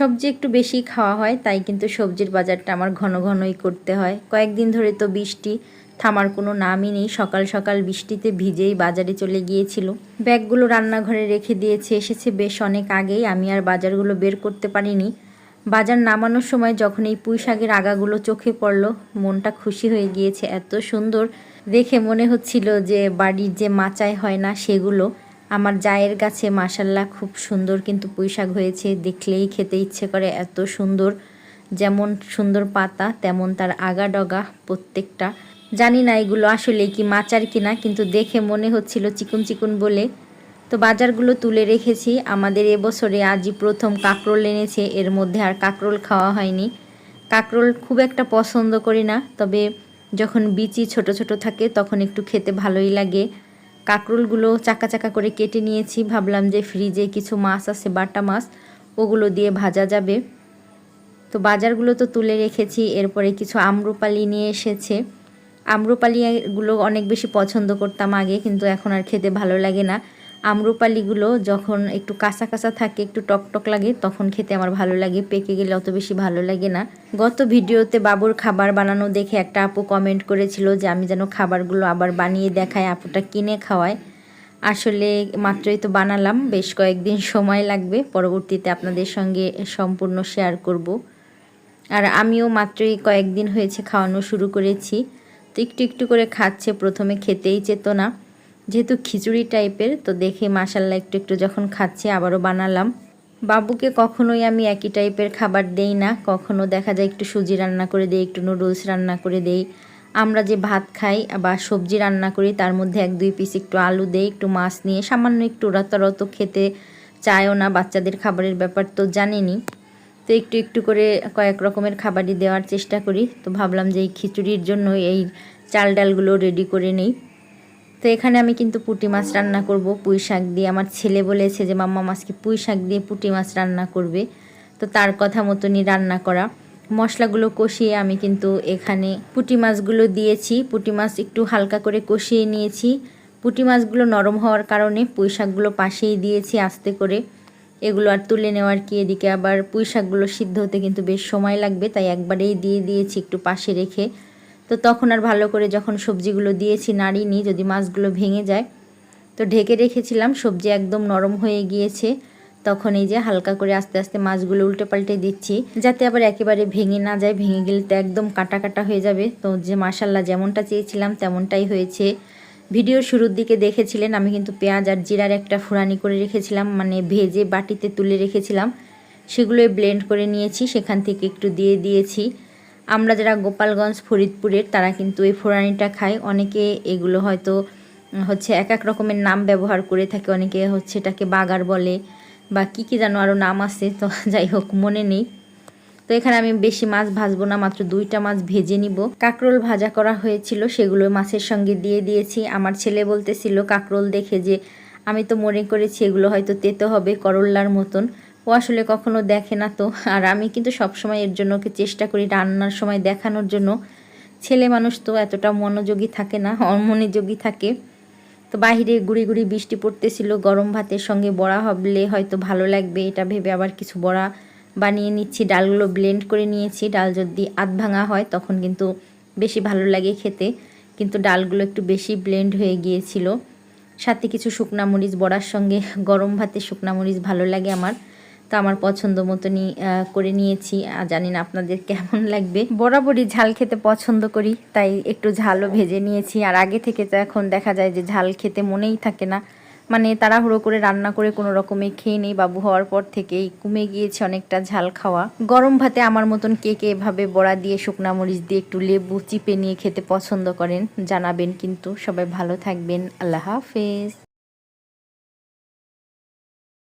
সবজি একটু বেশি খাওয়া হয়, তাই কিন্তু সবজির বাজারটা আমার ঘন ঘনই করতে হয়। কয়েকদিন ধরে তো বৃষ্টি, থামার কোনো নামই নেই। সকাল সকাল বৃষ্টিতে ভিজেই বাজারে চলে গিয়েছিল। ব্যাগগুলো রান্নাঘরে রেখে দিয়েছে, এসেছে বেশ অনেক আগেই। আমি আর বাজারগুলো বের করতে পারিনি। বাজার নামানোর সময় যখন এই পুঁই শাকের আগাগুলো চোখে পড়ল, মনটা খুশি হয়ে গিয়েছে। এত সুন্দর দেখে মনে হচ্ছিল যে বাড়ির যে মাচায় হয় না সেগুলো আমার জায়ের গাছে মাসাল্লাহ খুব সুন্দর কিন্তু পুঁইশাক হয়েছে। দেখলেই খেতে ইচ্ছে করে, এত সুন্দর। যেমন সুন্দর পাতা, তেমন তার আগা ডগা প্রত্যেকটা। জানি না এগুলো আসলে কি মাচার কিনা, কিন্তু দেখে মনে হচ্ছিল চিকুন চিকুন বলে। তো বাজারগুলো তুলে রেখেছি। আমাদের এবছরে আজই প্রথম কাকরোল এনেছে। এর মধ্যে আর কাকরোল খাওয়া হয়নি। কাকরোল খুব একটা পছন্দ করি না, তবে যখন বিচি ছোট ছোট থাকে, তখন একটু খেতে ভালোই লাগে। কাকরোলগুলো চাকা চাকা করে কেটে নিয়েছি। ভাবলাম যে ফ্রিজে কিছু মাছ আছে, বাটা মাছ, ওগুলো দিয়ে ভাজা যাবে। তো বাজারগুলো তো তুলে রেখেছি, এরপরে কিছু আম্রপালি নিয়ে এসেছে। আম্রপালিগুলো অনেক বেশি পছন্দ করতাম আগে, কিন্তু এখন আর খেতে ভালো লাগে না। আমরুপালিগুলো যখন একটু কাঁচা কাঁচা থাকে, একটু টকটক লাগে, তখন খেতে আমার ভালো লাগে। পেকে গেলে অত বেশি ভালো লাগে না। গত ভিডিওতে বাবুর খাবার বানানো দেখে একটা আপু কমেন্ট করেছিল যে, আমি যেন খাবারগুলো আবার বানিয়ে দেখায় আপুটা কিনে খাওয়ায়। আসলে মাত্রই তো বানালাম, বেশ কয়েকদিন সময় লাগবে, পরবর্তীতে আপনাদের সঙ্গে সম্পূর্ণ শেয়ার করব। আর আমিও মাত্রই কয়েকদিন হয়েছে খাওয়ানো শুরু করেছি। তো একটু একটু করে খাচ্ছে, প্রথমে খেতেই চেত না। যেহেতু খিচুড়ি টাইপের, তো দেখে মাসাল্লা একটু একটু যখন খাচ্ছি আবারও বানালাম। বাবুকে কখনোই আমি একই টাইপের খাবার দেই না, কখনো দেখা যায় একটু সুজি রান্না করে দেই, একটু নুডলস রান্না করে দেই। আমরা যে ভাত খাই বা সবজি রান্না করি, তার মধ্যে এক দুই পিস একটু আলু দেই, একটু মাছ নিয়ে, সামান্য একটু রাতারত খেতে চায়ও না, বাচ্চাদের খাবারের ব্যাপার তো জানেনি। তো একটু একটু করে কয়েক রকমের খাবারই দেওয়ার চেষ্টা করি। তো ভাবলাম যে এই খিচুড়ির জন্য এই চাল ডালগুলো রেডি করে নেই। তো এখানে আমি কিন্তু পুঁটি মাছ রান্না করব। পুঁই শাক দিয়ে আমার ছেলে বলেছে যে, মাম্মা মাছকে পুঁই শাক দিয়ে পুঁটি মাছ রান্না করবে। তো তার কথা মতনই রান্না করা। মশলাগুলো কষিয়ে আমি কিন্তু এখানে পুঁটি মাছগুলো দিয়েছি। পুঁটি মাছ একটু হালকা করে কষিয়ে নিয়েছি। পুঁটি মাছগুলো নরম হওয়ার কারণে পুঁই শাকগুলো পাশেই দিয়েছি আস্তে করে। এগুলো আর তুলে নেওয়ার কি এদিকে? আবার পুঁই শাকগুলো সিদ্ধ হতে কিন্তু বেশ সময় লাগবে, তাই একবারেই দিয়ে দিয়েছি একটু পাশে রেখে। তো তখন আর ভালো করে যখন সবজিগুলো দিয়েছি নাড়িনি যদি মাছগুলো ভেঙে যায়, তো ঢেকে রেখেছিলাম, সবজি একদম নরম হয়ে গিয়েছে। তখন এই যে হালকা করে আস্তে আস্তে মাছগুলো উল্টে পাল্টে দিচ্ছি, যাতে আবার একেবারে ভেঙে না যায়, ভেঙে গেলে তো একদম কাটা কাটা হয়ে যাবে। তো যে মাসাল্লা যেমনটা চেয়েছিলাম, তেমনটাই হয়েছে। ভিডিও শুরুর দিকে দেখেছিলেন, আমি কিন্তু পেঁয়াজ আর জিরার একটা ফুরানি করে রেখেছিলাম মানে ভেজে বাটিতে তুলে রেখেছিলাম। সেগুলোই ব্লেন্ড করে নিয়েছি, সেখান থেকে একটু দিয়ে দিয়েছি। আমরা যারা গোপালগঞ্জ, ফরিদপুরের, তারা কিন্তু এই ফোড়ানিটা খায় অনেকে এগুলো হয়তো হচ্ছে এক এক রকমের নাম ব্যবহার করে থাকে। অনেকে হচ্ছে এটাকে বাগার বলে বা কী কী যেন আরও নাম আছে, তো যাই হোক, মনে নেই। তো এখানে আমি বেশি মাছ ভাজবো না, মাত্র দুইটা মাছ ভেজে নিব। কাকরোল ভাজা করা হয়েছিল, সেগুলো মাছের সঙ্গে দিয়ে দিয়েছি। আমার ছেলে বলতেছিল, কাকরোল দেখে যে, আমি তো মনে করেছি এগুলো হয়তো তেতে হবে করল্লার মতন। ও আসলে কখনো দেখে না তো। আর আমি কিন্তু সবসময় এর জন্য ওকে চেষ্টা করি রান্নার সময় দেখানোর জন্য। ছেলে মানুষ তো এতটা মনোযোগী থাকে না, অমনোযোগী থাকে। তো বাহিরে গুড়ি গুড়ি বৃষ্টি পড়তেছিল, গরম ভাতের সঙ্গে বড়া হবলে হয়তো ভালো লাগবে, এটা ভেবে আবার কিছু বড়া বানিয়ে নিচ্ছি। ডালগুলো ব্লেন্ড করে নিয়েছি, ডাল যদি আধ ভাঙা হয় তখন কিন্তু বেশি ভালো লাগে খেতে। কিন্তু ডালগুলো একটু বেশি ব্লেন্ড হয়ে গিয়েছিল। সাথে কিছু শুকনা মরিচ, বড়ার সঙ্গে গরম ভাতে শুকনা মরিচ ভালো লাগে আমার। তো আমার পছন্দ মতনই করে নিয়েছি। জানি না আপনাদের কেমন লাগবে। বরাবরই ঝাল খেতে পছন্দ করি, তাই একটু ঝালও ভেজে নিয়েছি। আর আগে থেকে তো এখন দেখা যায় যে ঝাল খেতে মনেই থাকে না। মানে তাড়াহুড়ো করে রান্না করে কোনো রকমে খেয়ে নেই বাবু হওয়ার পর থেকেই কমে গিয়েছে অনেকটা ঝাল খাওয়া। গরম ভাতে আমার মতন কে কে এভাবে বড়া দিয়ে, শুকনা মরিচ দিয়ে একটু লেবু চিপে নিয়ে খেতে পছন্দ করেন জানাবেন। কিন্তু সবাই ভালো থাকবেন। আল্লাহ হাফেজ।